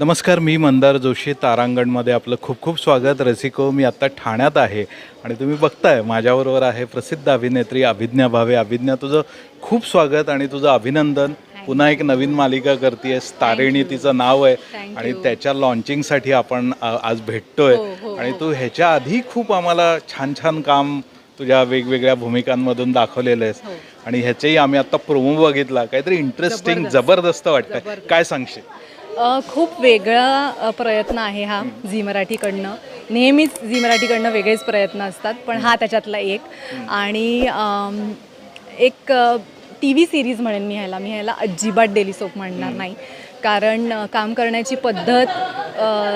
नमस्कार मी मंदार जोशी तारांगणमध्ये आपलं खूप खूप स्वागत. रसिको मी आत्ता ठाण्यात आहे आणि तुम्ही बघताय माझ्याबरोबर आहे प्रसिद्ध अभिनेत्री अभिज्ञा भावे. अभिज्ञा तुझं खूप स्वागत आणि तुझं अभिनंदन. पुन्हा एक नवीन मालिका करतेयस तारिणी तिचं नाव आहे. आणि. त्याच्या लॉन्चिंगसाठी आपण आज भेटतोय. हो, हो, आणि तू ह्याच्या आधी खूप आम्हाला छान छान काम तुझ्या वेगवेगळ्या भूमिकांमधून दाखवलेलं आहेस. हो. आणि ह्याचेही आम्ही आता प्रोमो बघितला. काहीतरी इंटरेस्टिंग जबरदस्त. वाटतंय. काय सांगशील? खूप वेगळा प्रयत्न आहे हा झी मराठीकडनं. नेहमीच झी मराठीकडनं वेगळेच प्रयत्न असतात पण हा त्याच्यातला एक. आणि एक टी व्ही सिरीज म्हणेन मी ह्याला. मी ह्याला अजिबात डेली सोप म्हणणार नाही. कारण काम करण्याची पद्धत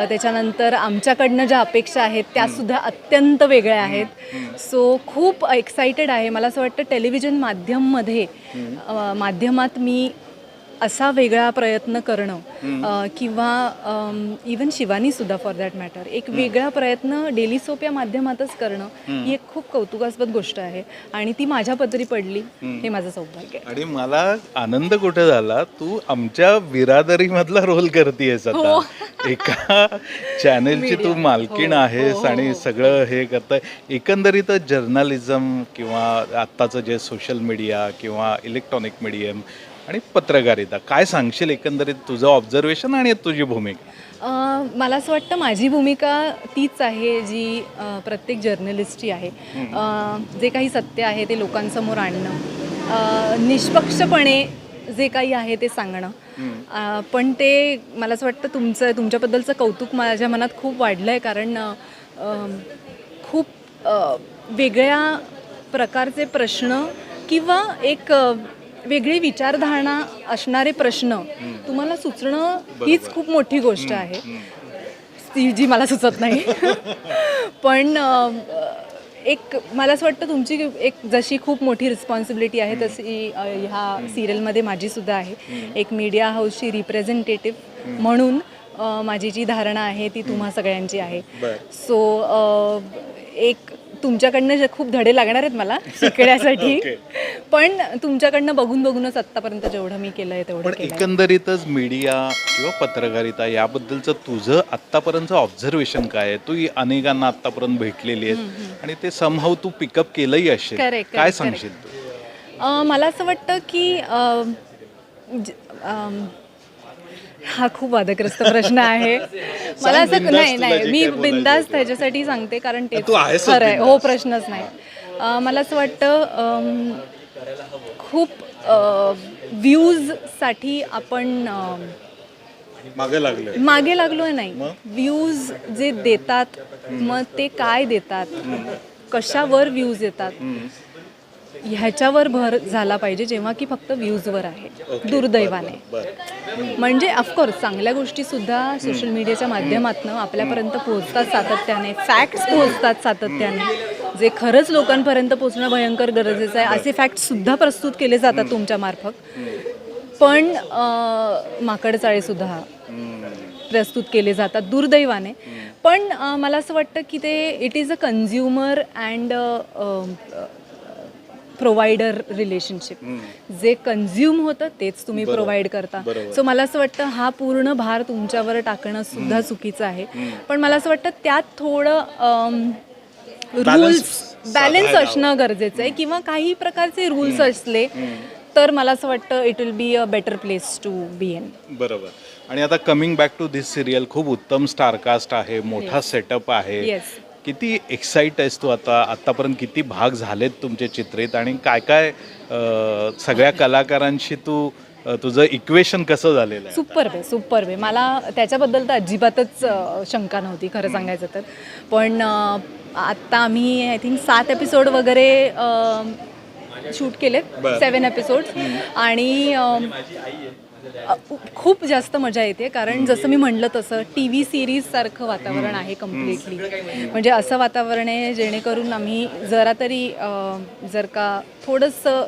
त्याच्यानंतर आमच्याकडनं ज्या अपेक्षा आहेत त्यासुद्धा अत्यंत वेगळ्या आहेत. सो खूप एक्सायटेड आहे. मला असं वाटतं टेलिव्हिजन माध्यममध्ये माध्यमात मी असा वेगळा प्रयत्न करणं किंवा इवन शिवानीसुद्धा फॉर दॅट मॅटर एक वेगळा प्रयत्न डेली सोप या माध्यमातच करणं ही एक खूप कौतुकास्पद गोष्ट आहे आणि ती माझ्या पदरी पडली हे माझं सौभाग्य आहे. आणि मला आनंद कुठे झाला? तू आमच्या बिरादरी मधला रोल करतेयस आता. एका चॅनेलची तू मालकीण आहेस आणि सगळं हे करताय. एकंदरीतच जर्नलिझम किंवा आत्ताचं जे सोशल मीडिया किंवा इलेक्ट्रॉनिक मीडियम आणि पत्रकारिता. काय सांगशील एकंदरीत तुझं ऑब्झर्वेशन आणि तुझी भूमिका? अ, मला असं वाटतं माझी भूमिका तीच आहे जी अ, प्रत्येक जर्नलिस्टची आहे. अ, जे काही सत्य आहे ते लोकांसमोर आणणं. अ, निष्पक्षपणे जे काही आहे ते सांगणं. अ, पण ते मला असं वाटतं तुमचं तुमच्याबद्दलचं कौतुक माझ्या मनात खूप वाढलं आहे कारण अ, खूप अ, वेगळ्या प्रकारचे प्रश्न किंवा एक अ, वेगळी विचारधारणा असणारे प्रश्न तुम्हाला सुचणं हीच खूप मोठी गोष्ट आहे. ती जी मला सुचत नाही. पण एक मला असं वाटतं तुमची एक जशी खूप मोठी रिस्पॉन्सिबिलिटी आहे तशी ह्या सिरियलमध्ये माझी सुद्धा आहे. एक मीडिया हाऊसची रिप्रेझेंटेटिव्ह म्हणून माझी जी धारणा आहे ती तुम्हा सगळ्यांची आहे. सो एक तुमच्याकडनं जे खूप धडे लागणार आहेत मला शिकण्यासाठी. पण तुमच्याकडनं बघून बघूनच आत्तापर्यंत जेवढं मी केलं आहे तेवढं पण एकंदरीतच मीडिया किंवा पत्रकारिता याबद्दलचं तुझं आत्तापर्यंतचं ऑब्झर्वेशन काय आहे? तू अनेकांना आत्तापर्यंत भेटलेली आहेस आणि ते समहाव तू पिकअप केलंही असेल. Correct, काय सांगशील मला असं वाटतं की हा खूप वादग्रस्त प्रश्न आहे. मला असं नाही नाही. मी काय बोलायचं बिंदास त्याच्यासाठी सांगते कारण ते तू खरं आहे. हो. प्रश्नच नाही. अ, मला असं वाटतं खूप व्ह्यूजसाठी आपण मागे लागलं मागे लागलोय नाही. व्ह्यूज जे देतात मग ते काय देतात? कशावर व्ह्यूज येतात? ह्याच्यावर भर झाला पाहिजे जेव्हा की फक्त व्ह्यूजवर आहे. दुर्दैवाने. म्हणजे ऑफकोर्स चांगल्या गोष्टी सुद्धा सोशल मीडियाच्या माध्यमातून आपल्यापर्यंत पोहोचतात सातत्याने. फॅक्ट्स पोहोचतात सातत्याने. जे खरंच लोकांपर्यंत पोहोचणं भयंकर गरजेचं आहे असे फॅक्ट सुद्धा प्रस्तुत केले जातात तुमच्या मार्फत. पण अं, माकडचाळे सुद्धा प्रस्तुत केले जातात दुर्दैवाने. पण मला असं वाटतं की ते it is a consumer and provider relationship जे कन्झ्युम होतं तेच तुम्ही प्रोव्हाइड करता. सो मला असं वाटतं हा पूर्ण भार तुमच्यावर टाकणं सुद्धा चुकीचं आहे. पण मला असं वाटतं त्यात थोडं रूल्स बॅलन्स असणं गरजेचं आहे. किंवा काही प्रकारचे रूल्स असले तर मला असं वाटतं it will be a better place to be in बरोबर. आणि आता coming back to this serial खूप उत्तम स्टारकास्ट आहे मोठा सेटअप आहे. किती एक्साइट आहेस तू आता? आतापर्यंत किती भाग झालेत तुमचे चित्रित? आणि काय काय सगळ्या कलाकारांशी तू तुझं इक्वेशन कसं झालेलं आहे? सुपर आहे सुपर आहे मला त्याच्याबद्दल तर अजिबातच शंका नव्हती खरं सांगायचं तर. पण आत्ता आम्ही आय थिंक सात एपिसोड वगैरे शूट केलेत. सेवन एपिसोड आणि खूप जास्त मजा येते कारण जसं मी म्हणलं तसं टी व्ही सिरीजसारखं वातावरण आहे कम्प्लिटली म्हणजे असं वातावरण आहे जेणेकरून आम्ही जरा तरी जर का थोडंसं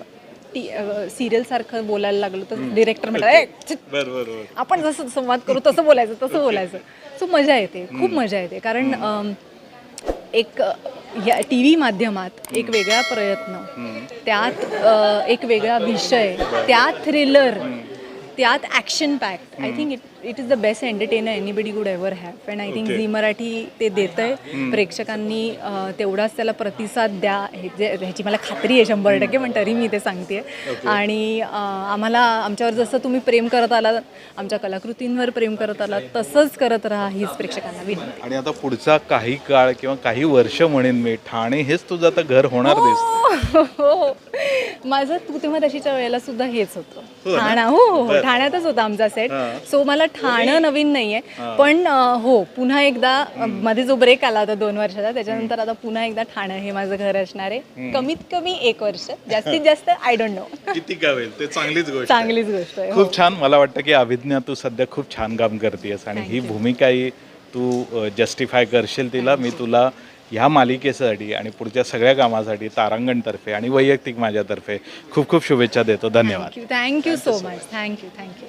टी सिरियलसारखं बोलायला लागलो तर डिरेक्टर म्हणतात "ए, चित, बरोबर आपण जसं संवाद करू तसं बोलायचं तसं बोलायचं. सो मजा येते खूप मजा येते कारण एक या टी व्ही माध्यमात एक वेगळा प्रयत्न त्यात एक वेगळा विषय त्यात thriller they are action packed. Mm. I think it it is the best entertainer anybody good ever have and I think Zee Marathi ते देतंय. प्रेक्षकांनी अं, तेवढाच त्याला प्रतिसाद द्या. हे जे- ह्याची मला खात्री आहे शंभर टक्के पण तरी मी ते सांगते आणि आम्हाला आमच्यावर जसं तुम्ही प्रेम करत आलात आमच्या कलाकृतींवर प्रेम करत आलात तसंच करत राहा हीच प्रेक्षकांना विनंती. आणि आता पुढचा काही काळ किंवा काही वर्ष म्हणेन मी ठाणे हेच तुझं आता घर होणार दिसतं हो. हो माझं तू तेव्हा तशीच्या वेळेला सुद्धा हेच होतं. ठाणा हो हो हो. ठाण्यातच होता आमचा सेट सो मला ठाणं नवीन नाहीये. पण अं, हो पुन्हा एकदा मध्ये जो ब्रेक आला होता दोन वर्षाचा त्याच्यानंतर आता पुन्हा एकदा ठाणं हे माझं घर असणार आहे. कमीत कमी एक वर्ष. जास्तीत जास्त आय डोंट नो किती का होईल? ते चांगलीच गोष्ट आहे. चांगलीच गोष्ट आहे हो. खूप छान. मला वाटतं की अभिज्ञा तू सध्या खूप छान काम करतेस आणि ही भूमिकाही तू जस्टिफाय करशील तिला. मी तुला ह्या मालिकेसाठी आणि पुढच्या सगळ्या कामासाठी तारांगणतर्फे आणि वैयक्तिक माझ्यातर्फे खूप खूप शुभेच्छा देतो. धन्यवाद. Thank you so much thank you thank you